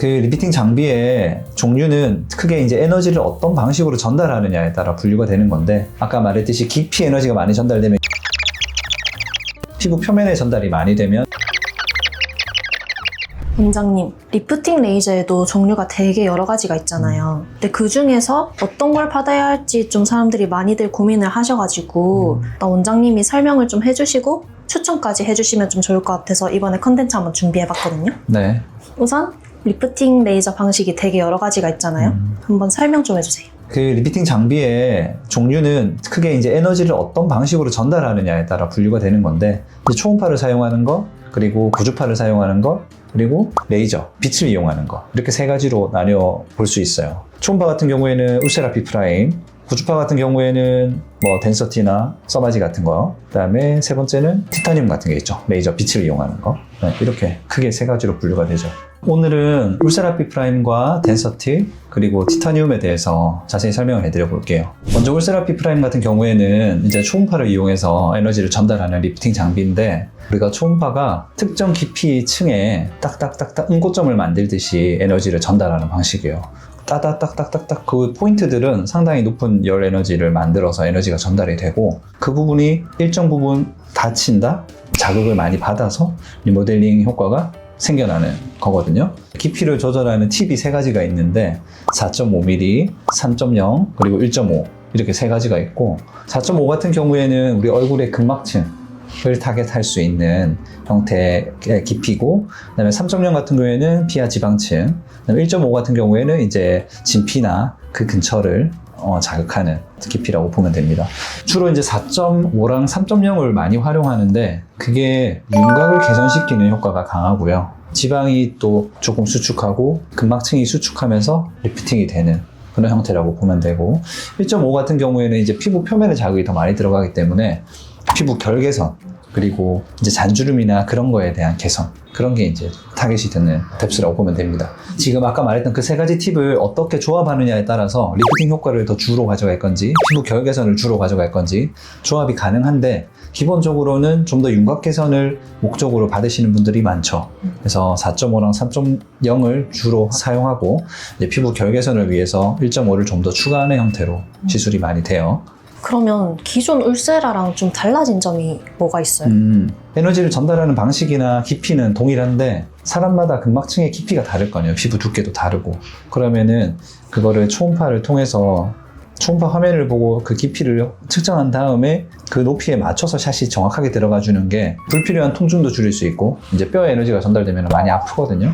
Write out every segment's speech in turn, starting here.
그 리피팅 장비의 종류는 크게 이제 에너지를 어떤 방식으로 전달하느냐에 따라 분류가 되는 건데 아까 말했듯이 깊이 에너지가 많이 전달되면 피부 표면에 전달이 많이 되면 원장님, 리프팅 레이저에도 종류가 되게 여러 가지가 있잖아요. 근데 그 중에서 어떤 걸 받아야 할지 좀 사람들이 많이들 고민을 하셔가지고 나 원장님이 설명을 좀 해주시고 추천까지 해주시면 좀 좋을 것 같아서 이번에 컨텐츠 한번 준비해봤거든요. 네. 우선 리프팅 레이저 방식이 되게 여러 가지가 있잖아요. 음. 한번 설명 좀 해주세요. 그 리피팅 장비의 종류는 크게 이제 에너지를 어떤 방식으로 전달하느냐에 따라 분류가 되는 건데 초음파를 사용하는 거 그리고 고주파를 사용하는 거 그리고 레이저 빛을 이용하는 거 이렇게 세 가지로 나뉘어 볼 수 있어요. 초음파 같은 경우에는 울세라피 프라임 고주파 같은 경우에는 뭐 덴서티나 서마지 같은 거. 그다음에 세 번째는 티타늄 같은 게 있죠. 레이저 빛을 이용하는 거. 네, 이렇게 크게 세 가지로 분류가 되죠. 오늘은 울세라피 프라임과 덴서티 그리고 티타늄에 대해서 자세히 설명을 해드려 볼게요. 먼저 울세라피 프라임 같은 경우에는 이제 초음파를 이용해서 에너지를 전달하는 리프팅 장비인데 우리가 초음파가 특정 깊이 층에 딱딱딱딱 응고점을 만들듯이 에너지를 전달하는 방식이에요 따다딱딱딱딱 그 포인트들은 상당히 높은 열 에너지를 만들어서 에너지가 전달이 되고 그 부분이 일정 부분 닫힌다 자극을 많이 받아서 리모델링 효과가 생겨나는 거거든요. 깊이를 조절하는 팁이 세 가지가 있는데 4.5mm, 3.0 그리고 1.5 이렇게 세 가지가 있고 4.5 같은 경우에는 우리 얼굴의 근막층 을 타겟할 수 있는 형태의 깊이고 그다음에 3.0 같은 경우에는 피하 지방층 그다음에 1.5 같은 경우에는 이제 진피나 그 근처를 어, 자극하는 깊이라고 보면 됩니다. 주로 이제 4.5랑 3.0을 많이 활용하는데 그게 윤곽을 개선시키는 효과가 강하고요. 지방이 또 조금 수축하고 근막층이 수축하면서 리프팅이 되는 그런 형태라고 보면 되고 1.5 같은 경우에는 이제 피부 표면에 자극이 더 많이 들어가기 때문에 피부 결 개선 그리고 이제 잔주름이나 그런 거에 대한 개선 그런 게 이제 타겟이 되는 뎁스라고 보면 됩니다. 지금 아까 말했던 그 세 가지 팁을 어떻게 조합하느냐에 따라서 리프팅 효과를 더 주로 가져갈 건지 피부 결 개선을 주로 가져갈 건지 조합이 가능한데 기본적으로는 좀 더 윤곽 개선을 목적으로 받으시는 분들이 많죠. 그래서 4.5랑 3.0을 주로 사용하고 피부 결 개선을 위해서 1.5를 좀 더 추가하는 형태로 시술이 많이 돼요. 그러면 기존 울세라랑 좀 달라진 점이 뭐가 있어요? 음, 에너지를 전달하는 방식이나 깊이는 동일한데 사람마다 근막층의 깊이가 다를 거 아니에요. 피부 두께도 다르고. 그러면은 그거를 초음파를 통해서 초음파 화면을 보고 그 깊이를 측정한 다음에 그 높이에 맞춰서 샷이 정확하게 들어가 주는 게 불필요한 통증도 줄일 수 있고 이제 뼈에 에너지가 전달되면 많이 아프거든요.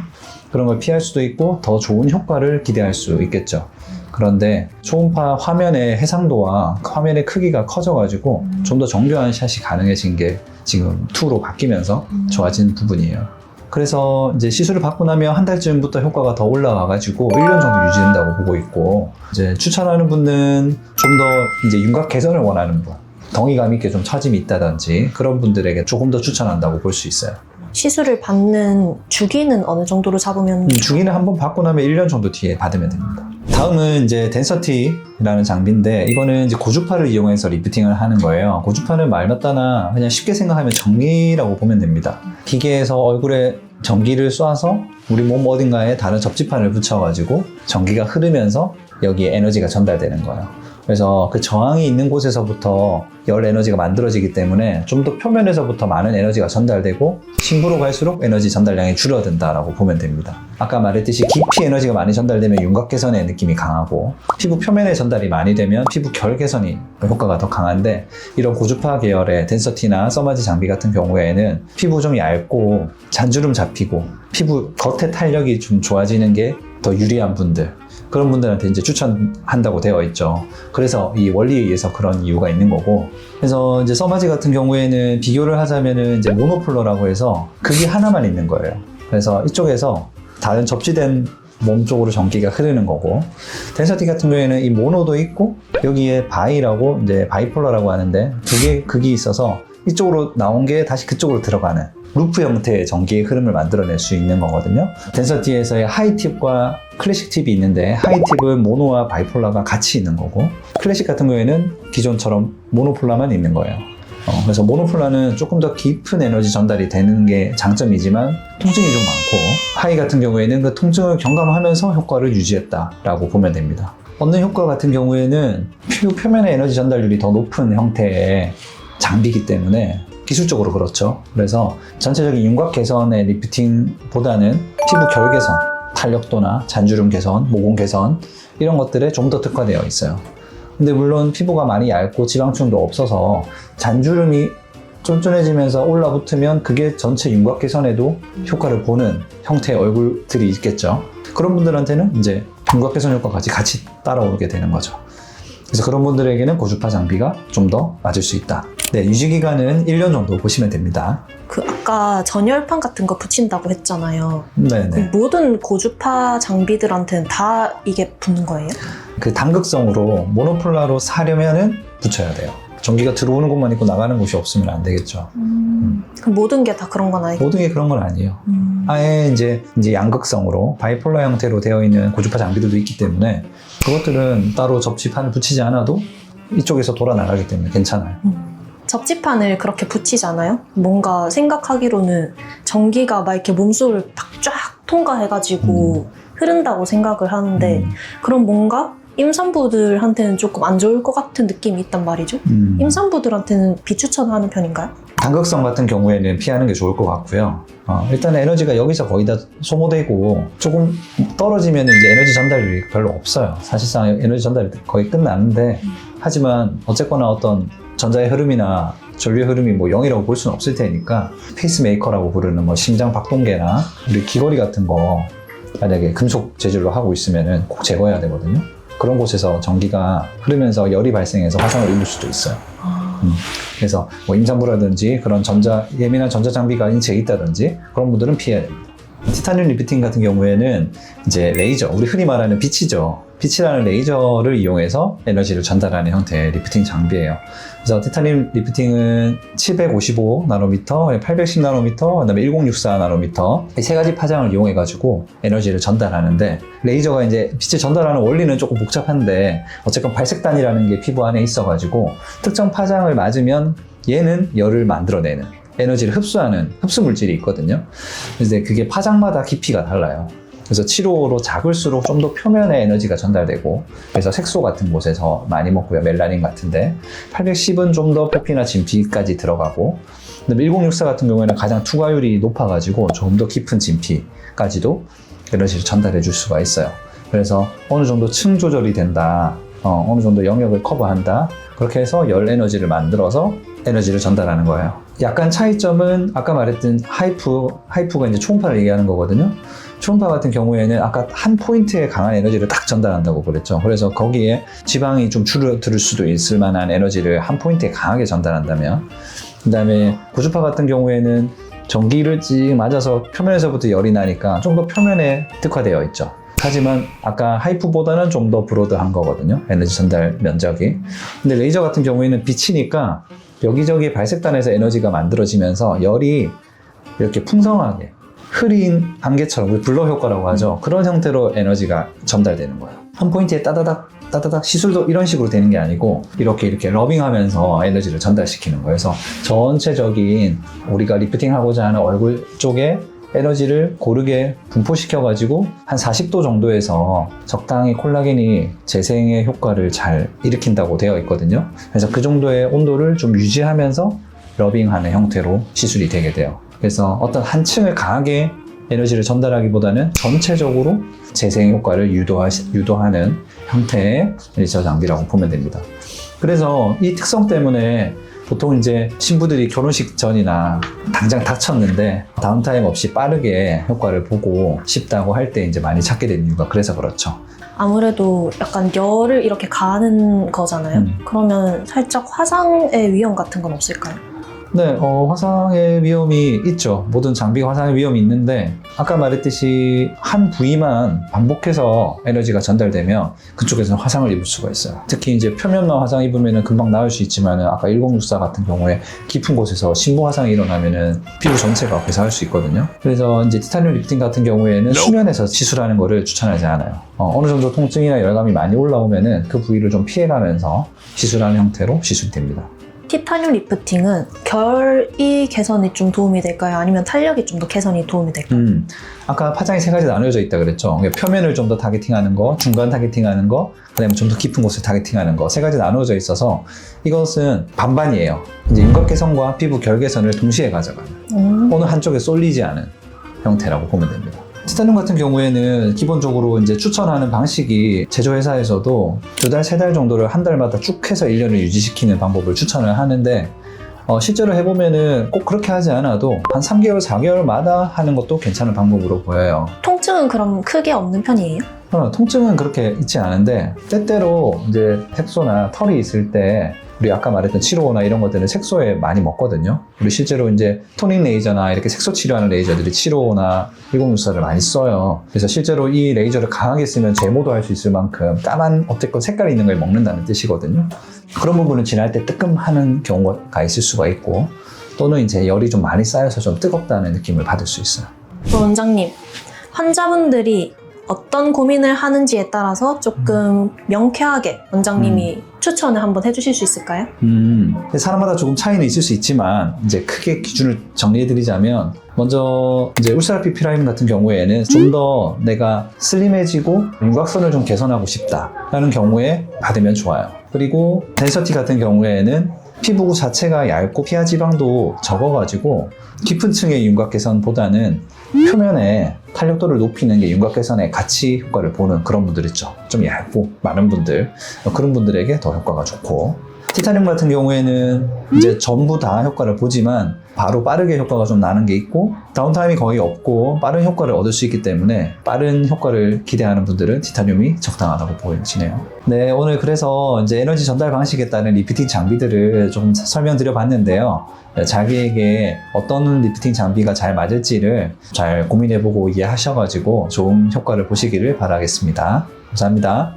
그런 걸 피할 수도 있고 더 좋은 효과를 기대할 수 있겠죠. 그런데 초음파 화면의 해상도와 화면의 크기가 커져가지고 좀더 정교한 샷이 가능해진 게 지금 2로 바뀌면서 좋아진 부분이에요. 그래서 이제 시술을 받고 나면 한 달쯤부터 효과가 더 올라와가지고 1년 정도 유지된다고 보고 있고 이제 추천하는 분은 좀 더 이제 윤곽 개선을 원하는 분, 덩이감 있게 좀 처짐이 있다든지 그런 분들에게 조금 더 추천한다고 볼 수 있어요. 시술을 받는 주기는 어느 정도로 잡으면 음, 주기는 한 번 받고 나면 1년 정도 뒤에 받으면 됩니다. 다음은 이제 덴서티라는 장비인데 이거는 이제 고주파를 이용해서 리프팅을 하는 거예요. 고주파는 말 맞다나 그냥 쉽게 생각하면 전기라고 보면 됩니다. 기계에서 얼굴에 전기를 쏴서 우리 몸 어딘가에 다른 접지판을 붙여가지고 전기가 흐르면서 여기에 에너지가 전달되는 거예요. 그래서 그 저항이 있는 곳에서부터 열 에너지가 만들어지기 때문에 좀 더 표면에서부터 많은 에너지가 전달되고 심부로 갈수록 에너지 전달량이 줄어든다라고 보면 됩니다. 아까 말했듯이 깊이 에너지가 많이 전달되면 윤곽 개선의 느낌이 강하고 피부 표면에 전달이 많이 되면 피부 결 개선이 효과가 더 강한데 이런 고주파 계열의 덴서티나 서마지 장비 같은 경우에는 피부 좀 얇고 잔주름 잡히고 피부 겉의 탄력이 좀 좋아지는 게 더 유리한 분들 그런 분들한테 이제 추천한다고 되어 있죠. 그래서 이 원리에 의해서 그런 이유가 있는 거고. 그래서 이제 서마지 같은 경우에는 비교를 하자면은 이제 모노폴러라고 해서 극이 하나만 있는 거예요. 그래서 이쪽에서 다른 접지된 몸 쪽으로 전기가 흐르는 거고 덴서티 같은 경우에는 이 모노도 있고 여기에 바이라고 이제 바이폴러라고 하는데 두 개의 극이 있어서 이쪽으로 나온 게 다시 그쪽으로 들어가는 루프 형태의 전기의 흐름을 만들어낼 수 있는 거거든요. 덴서티에서의 하이팁과 클래식 팁이 있는데 하이 팁은 모노와 바이폴라가 같이 있는 거고 클래식 같은 경우에는 기존처럼 모노폴라만 있는 거예요. 어, 그래서 모노폴라는 조금 더 깊은 에너지 전달이 되는 게 장점이지만 통증이 좀 많고 하이 같은 경우에는 그 통증을 경감하면서 효과를 유지했다라고 보면 됩니다. 얻는 효과 같은 경우에는 피부 표면의 에너지 전달률이 더 높은 형태의 장비이기 때문에 기술적으로 그렇죠. 그래서 전체적인 윤곽 개선의 리프팅보다는 피부 결 개선, 탄력도나 잔주름 개선, 모공 개선 이런 것들에 좀 더 특화되어 있어요. 근데 물론 피부가 많이 얇고 지방층도 없어서 잔주름이 쫀쫀해지면서 올라붙으면 그게 전체 윤곽 개선에도 효과를 보는 형태의 얼굴들이 있겠죠. 그런 분들한테는 이제 윤곽 개선 효과까지 같이 따라오게 되는 거죠. 그래서 그런 분들에게는 고주파 장비가 좀 더 맞을 수 있다. 네, 유지 기간은 1년 정도 보시면 됩니다. 그 아까 전열판 같은 거 붙인다고 했잖아요. 네, 그 네. 모든 고주파 장비들한테는 다 이게 붙는 거예요? 그 단극성으로 모노폴라로 사려면은 붙여야 돼요. 전기가 들어오는 곳만 있고 나가는 곳이 없으면 안 되겠죠. 그럼 모든 게 다 그런 건 아니고. 모든 게 그런 건 아니에요. 음. 아예 이제 이제 양극성으로 바이폴라 형태로 되어 있는 고주파 장비들도 있기 때문에 그것들은 따로 접지판을 붙이지 않아도 이쪽에서 돌아 나가기 때문에 괜찮아요. 음. 접지판을 그렇게 붙이잖아요. 뭔가 생각하기로는 전기가 막 이렇게 몸속을 딱쫙 통과해가지고 흐른다고 생각을 하는데 음. 그럼 뭔가 임산부들한테는 조금 안 좋을 것 같은 느낌이 있단 말이죠. 음. 임산부들한테는 비추천하는 편인가요? 단극성 같은 경우에는 피하는 게 좋을 것 같고요. 어, 일단 에너지가 여기서 거의 다 소모되고 조금 떨어지면 이제 에너지 전달이 별로 없어요. 사실상 에너지 전달이 거의 끝났는데 하지만 어쨌거나 어떤 전자의 흐름이나 전류의 흐름이 뭐 0이라고 볼 수는 없을 테니까 페이스메이커라고 부르는 뭐 심장 박동계나 우리 귀걸이 같은 거 만약에 금속 재질로 하고 있으면은 꼭 제거해야 되거든요. 그런 곳에서 전기가 흐르면서 열이 발생해서 화상을 입을 수도 있어요. 그래서 뭐 임산부라든지 그런 전자 예민한 전자 장비가 인체에 있다든지 그런 분들은 피해야 됩니다. 티타늄 리프팅 같은 경우에는 이제 레이저, 우리 흔히 말하는 빛이죠. 빛이라는 레이저를 이용해서 에너지를 전달하는 형태의 리프팅 장비예요. 그래서 티타늄 리프팅은 755 나노미터, 810 나노미터, 그다음에 1064 나노미터 이 세 가지 파장을 이용해 가지고 에너지를 전달하는데 레이저가 이제 빛을 전달하는 원리는 조금 복잡한데 어쨌건 발색단이라는 게 피부 안에 있어 가지고 특정 파장을 맞으면 얘는 열을 만들어내는 에너지를 흡수하는 흡수 물질이 있거든요. 그래서 그게 파장마다 깊이가 달라요. 그래서 7호로 작을수록 좀 더 표면에 에너지가 전달되고 그래서 색소 같은 곳에서 많이 먹고요. 멜라닌 같은데 810은 좀 더 표피나 진피까지 들어가고 근데 1064 같은 경우에는 가장 투과율이 높아가지고 조금 더 깊은 진피까지도 에너지를 전달해 줄 수가 있어요. 그래서 어느 정도 층 조절이 된다. 어, 어느 정도 영역을 커버한다. 그렇게 해서 열 에너지를 만들어서 에너지를 전달하는 거예요. 약간 차이점은 아까 말했던 하이프, 하이프가 이제 초음파를 얘기하는 거거든요. 초음파 같은 경우에는 아까 한 포인트에 강한 에너지를 딱 전달한다고 그랬죠. 그래서 거기에 지방이 좀 줄어들 수도 있을 만한 에너지를 한 포인트에 강하게 전달한다면, 그 다음에 고주파 같은 경우에는 전기를 찍 맞아서 표면에서부터 열이 나니까 좀 더 표면에 특화되어 있죠. 하지만 아까 하이프보다는 좀 더 브로드한 거거든요. 에너지 전달 면적이. 근데 레이저 같은 경우에는 빛이니까 여기저기 발색단에서 에너지가 만들어지면서 열이 이렇게 풍성하게 흐린 안개처럼 우리 블러 효과라고 하죠. 그런 형태로 에너지가 전달되는 거예요. 한 포인트에 따다닥 따다닥 시술도 이런 식으로 되는 게 아니고 이렇게 이렇게 러빙하면서 에너지를 전달시키는 거예요. 그래서 전체적인 우리가 리프팅 하고자 하는 얼굴 쪽에 에너지를 고르게 분포시켜 가지고 한 40도 정도에서 적당히 콜라겐이 재생의 효과를 잘 일으킨다고 되어 있거든요. 그래서 그 정도의 온도를 좀 유지하면서 러빙하는 형태로 시술이 되게 돼요. 그래서 어떤 한 층을 강하게 에너지를 전달하기보다는 전체적으로 재생 효과를 유도하, 유도하는 형태의 레이저 장비라고 보면 됩니다. 그래서 이 특성 때문에 보통 이제 신부들이 결혼식 전이나 당장 닥쳤는데 다운타임 없이 빠르게 효과를 보고 싶다고 할 때 이제 많이 찾게 되는 이유가 그래서 그렇죠. 아무래도 약간 열을 이렇게 가하는 거잖아요. 음. 그러면 살짝 화상의 위험 같은 건 없을까요? 네, 어, 화상의 위험이 있죠. 모든 장비가 화상의 위험이 있는데 아까 말했듯이 한 부위만 반복해서 에너지가 전달되면 그쪽에서는 화상을 입을 수가 있어요. 특히 이제 표면만 화상 입으면 금방 나을 수 있지만 아까 1064 같은 경우에 깊은 곳에서 심부 화상이 일어나면은 피부 전체가 괴사할 수 있거든요. 그래서 이제 티타늄 리프팅 같은 경우에는 수면에서 시술하는 거를 추천하지 않아요. 어, 느 정도 통증이나 열감이 많이 올라오면은 그 부위를 좀 피해가면서 시술하는 형태로 시술됩니다. 티타늄 리프팅은 결이 개선에 좀 도움이 될까요? 아니면 탄력이 좀 더 개선이 도움이 될까요? 음, 아까 파장이 세 가지 나누어져 있다 그랬죠. 표면을 좀 더 타겟팅하는 거, 중간 타겟팅하는 거, 그다음에 좀 더 깊은 곳을 타겟팅하는 거 세 가지 나누어져 있어서 이것은 반반이에요. 이제 윤곽 개선과 피부 결 개선을 동시에 가져가는 음. 어느 한쪽에 쏠리지 않은 형태라고 보면 됩니다. 티타늄 같은 경우에는 기본적으로 이제 추천하는 방식이 제조회사에서도 두 달, 세 달 정도를 한 달마다 쭉 해서 1년을 유지시키는 방법을 추천을 하는데 어, 실제로 해보면은 꼭 그렇게 하지 않아도 한 3개월, 4개월마다 하는 것도 괜찮은 방법으로 보여요. 통증은 그럼 크게 없는 편이에요? 어, 통증은 그렇게 있지 않은데 때때로 이제 색소나 털이 있을 때 우리 아까 말했던 치료나 이런 것들은 색소에 많이 먹거든요. 우리 실제로 이제 토닝 레이저나 이렇게 색소 치료하는 레이저들이 치료나 일공유사를 많이 써요. 그래서 실제로 이 레이저를 강하게 쓰면 제모도 할 수 있을 만큼 까만 어쨌건 색깔 있는 걸 먹는다는 뜻이거든요. 그런 부분은 지날 때 뜨끔하는 경우가 있을 수가 있고 또는 이제 열이 좀 많이 쌓여서 좀 뜨겁다는 느낌을 받을 수 있어요. 원장님, 환자분들이 어떤 고민을 하는지에 따라서 조금 명쾌하게 원장님이 추천을 한번 해주실 수 있을까요? 음, 사람마다 조금 차이는 있을 수 있지만 이제 크게 기준을 정리해드리자면 먼저 이제 울사라 피 피라임 같은 경우에는 좀 더 내가 슬림해지고 윤곽선을 좀 개선하고 싶다라는 경우에 받으면 좋아요. 그리고 덴서티 같은 경우에는 피부 자체가 얇고 피하 지방도 적어가지고 깊은 층의 윤곽 개선보다는 표면에 탄력도를 높이는 게 윤곽 개선에 같이 효과를 보는 그런 분들 있죠. 좀 얇고 많은 분들 그런 분들에게 더 효과가 좋고 티타늄 같은 경우에는 이제 전부 다 효과를 보지만 바로 빠르게 효과가 좀 나는 게 있고 다운타임이 거의 없고 빠른 효과를 얻을 수 있기 때문에 빠른 효과를 기대하는 분들은 티타늄이 적당하다고 보여지네요. 네, 오늘 그래서 이제 에너지 전달 방식에 따른 리피팅 장비들을 좀 설명드려 봤는데요. 자기에게 어떤 리프팅 장비가 잘 맞을지를 잘 고민해보고 이해하셔가지고 좋은 효과를 보시기를 바라겠습니다. 감사합니다.